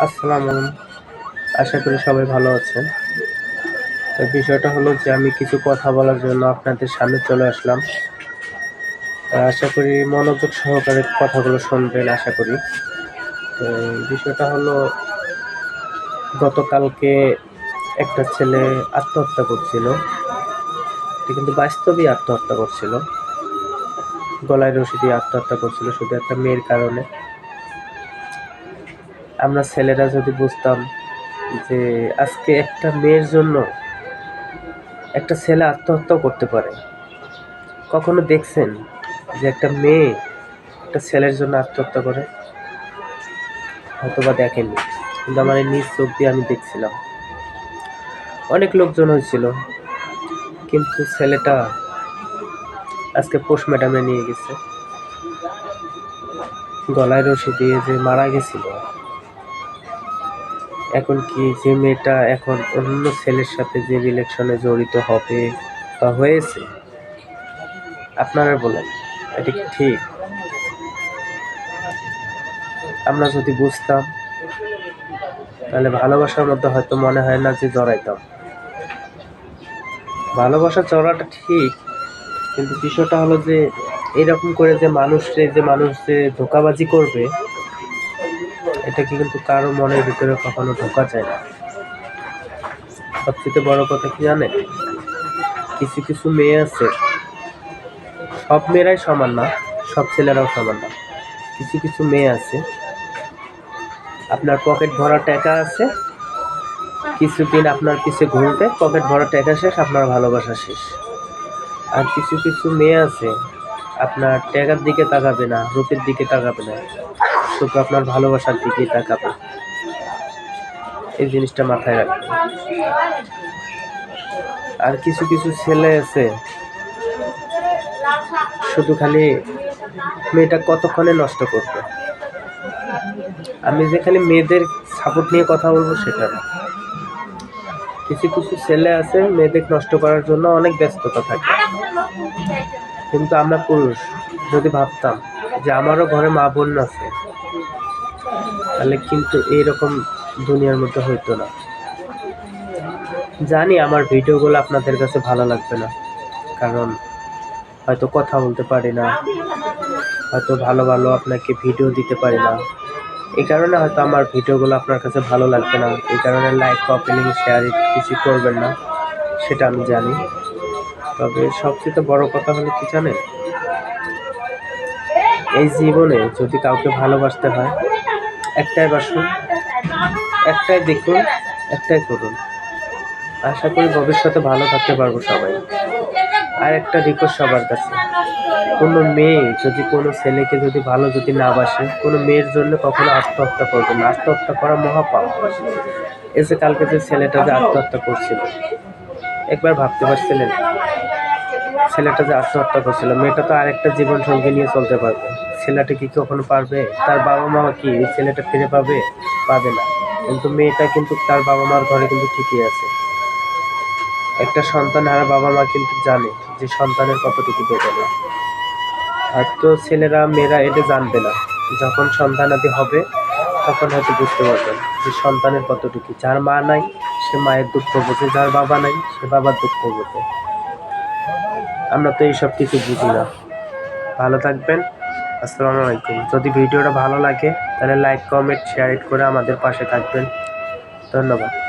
আসসালামু আশা করি সবাই ভালো আছেন। তো বিষয়টা হলো যে আমি কিছু কথা বলার জন্য আপনাদের সামনে চলে আসলাম। আশা করি মনোযোগ সহকারে কথাগুলো শুনবেন, আশা করি। তো বিষয়টা হলো, গতকালকে একটা ছেলে আত্মহত্যা করছিল। কিন্তু বাস্তবেই আত্মহত্যা করছিল। গলায় রশি দিয়ে আত্মহত্যা করছিল শুধু একটা মেয়ের কারণে। আমরা ছেলেরা যদি বুঝতাম যে আজকে একটা মেয়ের জন্য একটা ছেলে আত্মহত্যা করতে পারে, কখনো দেখছেন যে একটা মেয়ে একটা ছেলের জন্য আত্মহত্যা করে? হয়তো বা দেখেননি, কিন্তু আমার নিজ চোখ দিয়ে আমি দেখছিলাম। অনেক লোকজন হয়েছিল, কিন্তু ছেলেটা আজকে পোস্ট ম্যাডামে নিয়ে গেছে। গলায় রশি দিয়ে যে মারা গেছিল। এখন কি যে মেয়েটা এখন অন্য ছেলের সাথে যে রিলেকশনে জড়িত হবে বা হয়েছে? আপনারা বলেন, এটা ঠিক? আমরা যদি বুঝতাম, তাহলে ভালোবাসার মধ্যে হয়তো মনে হয় না যে জড়াইতাম। ভালোবাসা চড়াটা ঠিক, কিন্তু বিষয়টা হলো যে, এরকম করে যে মানুষে যে মানুষ যে ধোকাবাজি করবে এটা কি কিন্তু কারও মনের ভিতরে কখনো ঢোকা যায় না। সবচেয়ে বড় কথা কি জানে কিছু কিছু মেয়ে আছে। সব মেয়েরাই সমান না, সব ছেলেরাও সমান না। কিছু কিছু মেয়ে আছে। আপনার পকেট ভরা টাকা আছে। কিছুদিন আপনার পিছে ঘুরবে পকেট ভরা টাকা শেষ, আপনার ভালোবাসা শেষ। আর কিছু কিছু মেয়ে আছে। আপনার টাকার দিকে তাকাবে না, রূপের দিকে তাকাবে না। শুধু আপনার ভালোবাসার দিকে তাকাবে। এই জিনিসটা মাথায় রাখবে আর কিছু কিছু ছেলে আছে, শুধু খালি মেয়েটা কতক্ষণে নষ্ট করবে? আমি যে খালি মেয়েদের সাপোর্ট নিয়ে কথা বলব সেটা না। কিছু কিছু ছেলে আছে, মেয়েদের নষ্ট করার জন্য অনেক ব্যস্ততা থাকে। কিন্তু আমরা পুরুষ, যদি ভাবতাম যে আমারও ঘরে মা বোন আছে, তাহলে কিন্তু এইরকম দুনিয়ার মধ্যে হইতো না। জানি আমার ভিডিওগুলো আপনাদের কাছে ভালো লাগবে না, কারণ হয়তো কথা বলতে পারি না, হয়তো ভালো ভালো আপনাকে ভিডিও দিতে পারি না। এই কারণে হয়তো আমার ভিডিওগুলো আপনার কাছে ভালো লাগবে না, এই কারণে লাইক কপিলিং শেয়ার কিছু করবেন না, সেটা আমি জানি। তবে সবচেয়ে বড় কথা হলো কি জানেন? এই জীবনে যদি কাউকে ভালোবাসতে হয়, একটাই বাসুন একটাই দেখুন, একটাই করুন। আশা করি ভবিষ্যতে ভালো থাকতে পারব সবাই। আর একটা রিকোয়েস্ট সবার কাছে, কোনো মেয়ে যদি কোনো ছেলেকে যদি ভালো যদি না বাসে, কোনো মেয়ের জন্য কখনো আত্মহত্যা করবে না। আত্মহত্যা করা মহাপাপ এসে কালকে যে ছেলেটা যে আত্মহত্যা করছিল, একবার ভাবতে পারছিলেন? ছেলেটা যে আত্মহত্যা করছিল, মেয়েটা তো আরেকটা জীবন সঙ্গী নিয়ে চলতে পারবে। ছেলেটা কি কখনো পারবে? তার বাবা মা কি? এই ছেলেটা ফিরে পাবে? পাবে না। কিন্তু মেয়েটা কিন্তু তার বাবা মার ঘরে কিন্তু ঠিকই আছে। একটা সন্তান হারা বাবা মা কিন্তু জানে যে সন্তানের কতটুকু বেদনা। হয়তো ছেলেরা, মেয়েরা এটা জানবে না। যখন সন্তানাদি হবে, তখন হয়তো বুঝতে পারবেন যে সন্তানের কতটুকু। যার মা নাই, সে মায়ের দুঃখ বোঝে। যার বাবা নাই, সে বাবার দুঃখ বোঝে। আমরা তো এইসব কিছু বুঝি না। ভালো থাকবেন, আসসালামু আলাইকুম। যদি ভিডিওটা ভালো লাগে, তাহলে লাইক কমেন্ট শেয়ার করে আমাদের পাশে থাকবেন। ধন্যবাদ।